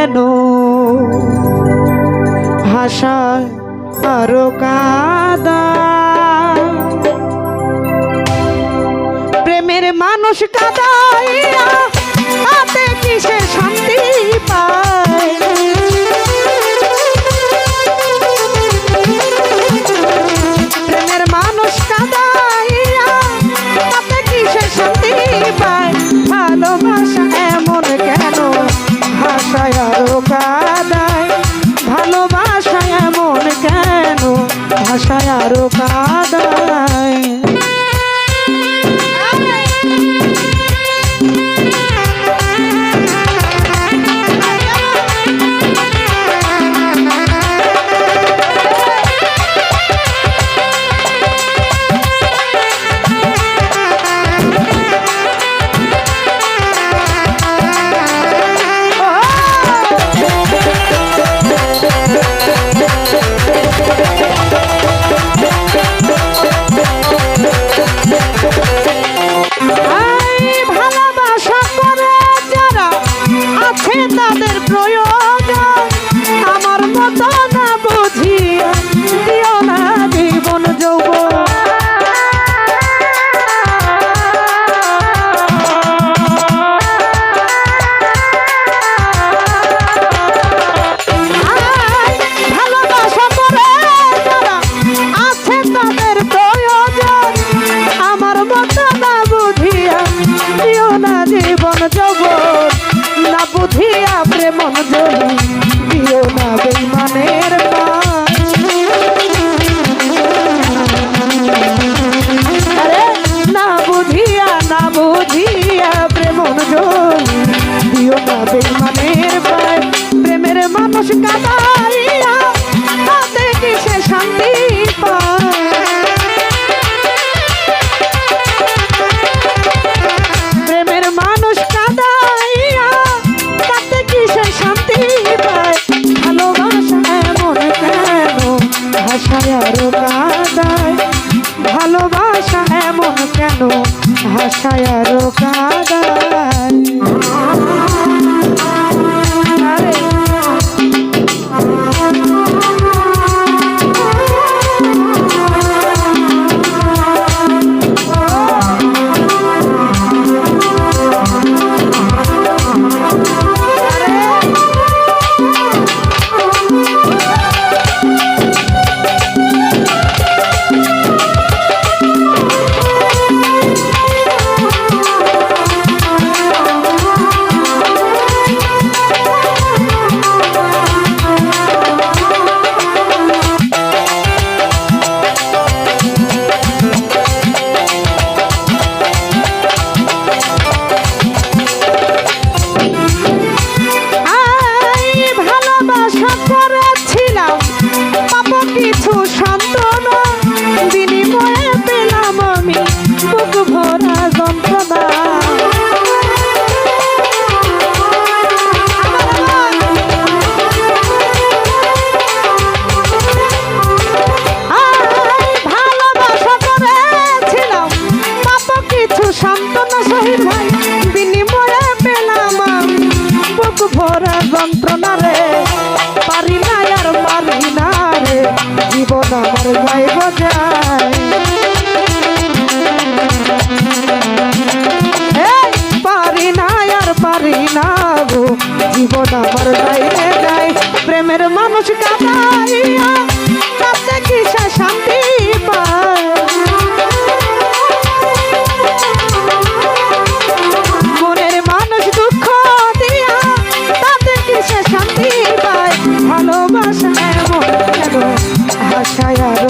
কেন ভাষায় আরও কাদা প্রেমের মানুষ কাদা তারকা মন জলি দিও না বেইমানের আরে, না বুঝিয়া না বুঝিয়া প্রেমন জলি দিও না বেইমানের প্রেমের মানুষ কাদা 少爷 ভরা যন্ত্রণা রে। পারি না আর পারি না রে। জীবন আমার যাইব যায় পারি না আর পারি না গো। জীবন আমার যাইবে যায় প্রেমের মানুষ কাটা আশায় আরও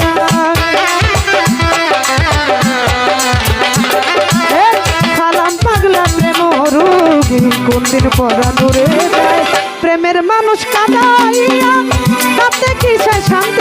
মাটির পরা দূরে প্রেমের মানুষ কাদাইয়া তাতে কি শান্তি?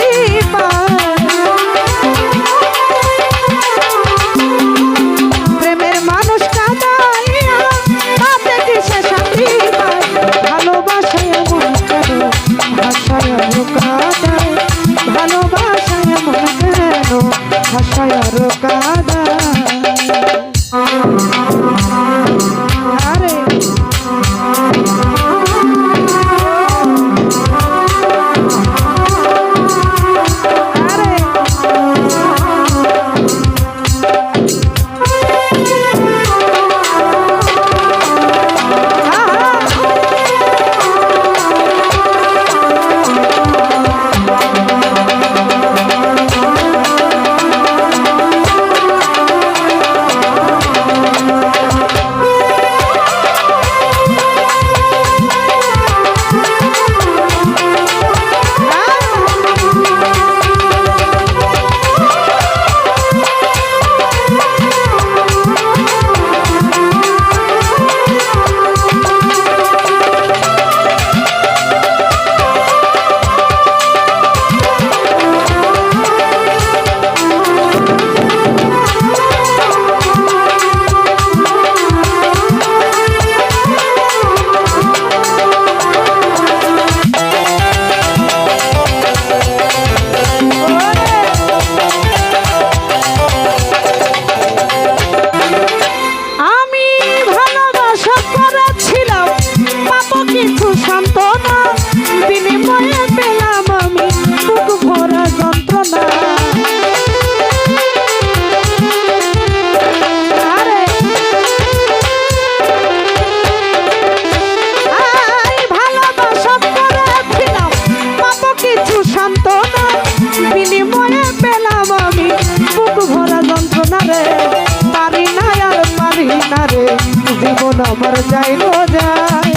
আমার যাইল যায়